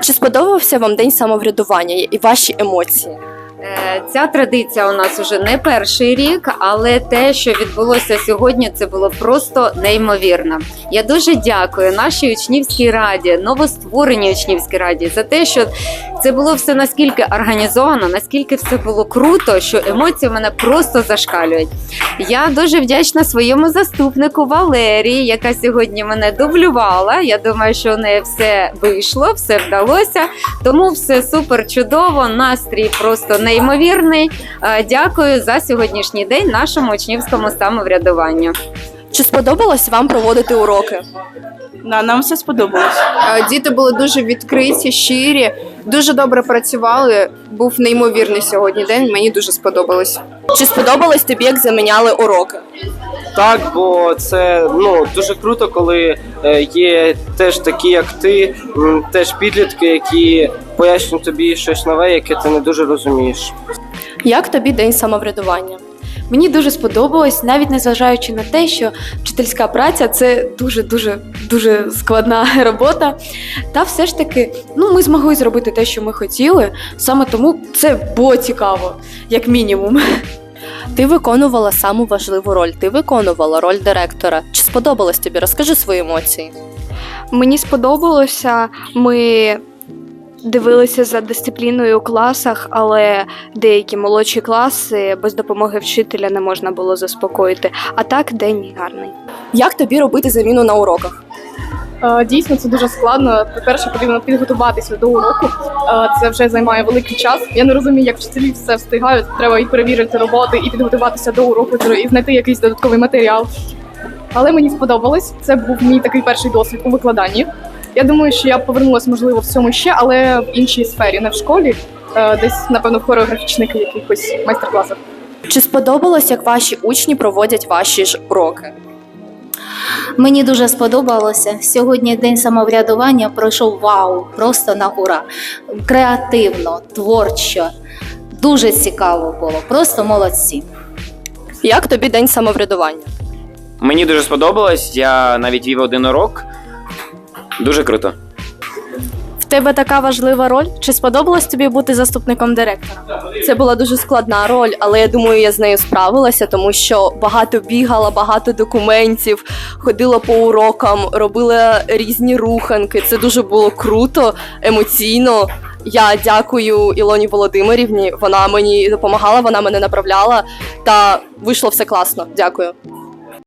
Чи сподобався вам день самоврядування і ваші емоції? Е, Ця традиція у нас уже не перший рік, але те, що відбулося сьогодні, це було просто неймовірно. Я дуже дякую нашій учнівській раді, новоствореній учнівській раді за те, що це було все наскільки організовано, наскільки все було круто, що емоції в мене просто зашкалюють. Я дуже вдячна своєму заступнику Валерії, яка сьогодні мене дублювала. Я думаю, що у неї все вийшло, все вдалося. Тому все супер чудово. Настрій просто неймовірний. Е, Дякую за сьогоднішній день нашому учнівському самоврядуванню. Чи сподобалось вам проводити уроки? Да, нам все сподобалось. Е, Діти були дуже відкриті, щирі, дуже добре працювали. Був неймовірний сьогодні день. Мені дуже сподобалось. Чи сподобалось тобі, як заміняли уроки? Так, бо це ну дуже круто, коли е, є теж такі, як ти, теж підлітки, які пояснюють тобі щось нове, яке ти не дуже розумієш. Як тобі день самоврядування? Мені дуже сподобалось, навіть незважаючи на те, що вчительська праця це дуже дуже дуже складна робота. Та все ж таки, ну ми змогли зробити те, що ми хотіли. Саме тому це було цікаво, як мінімум. Ти виконувала саму важливу роль. Ти виконувала роль директора. Чи сподобалось тобі? Розкажи свої емоції. Мені сподобалося. Ми дивилися за дисципліною у класах, але деякі молодші класи без допомоги вчителя не можна було заспокоїти. А так день гарний. Як тобі робити заміну на уроках? Е, Дійсно, це дуже складно. По-перше, потрібно підготуватися до уроку. Е, Це вже займає великий час. Я не розумію, як вчителі все встигають. Треба і перевірити роботи, і підготуватися до уроку, і знайти якийсь додатковий матеріал. Але мені сподобалось. Це був мій такий перший досвід у викладанні. Я думаю, що я б повернулася, можливо, в цьому ще, але в іншій сфері, не в школі, е, десь, напевно, в хореографічних якихось майстер-класах. Чи сподобалось, як ваші учні проводять ваші ж уроки? Мені дуже сподобалося. Сьогодні день самоврядування пройшов вау, просто на ура. Креативно, творчо, дуже цікаво було. Просто молодці. Як тобі день самоврядування? Мені дуже сподобалось, я навіть вів один урок. Дуже круто. В тебе така важлива роль. Чи сподобалось тобі бути заступником директора? Це була дуже складна роль, але я думаю, я з нею справилася, тому що багато бігала, багато документів, ходила по урокам, робила різні руханки. Це дуже було круто, емоційно. Я дякую Ілоні Володимирівні. Вона мені допомагала, вона мене направляла, та вийшло все класно. Дякую.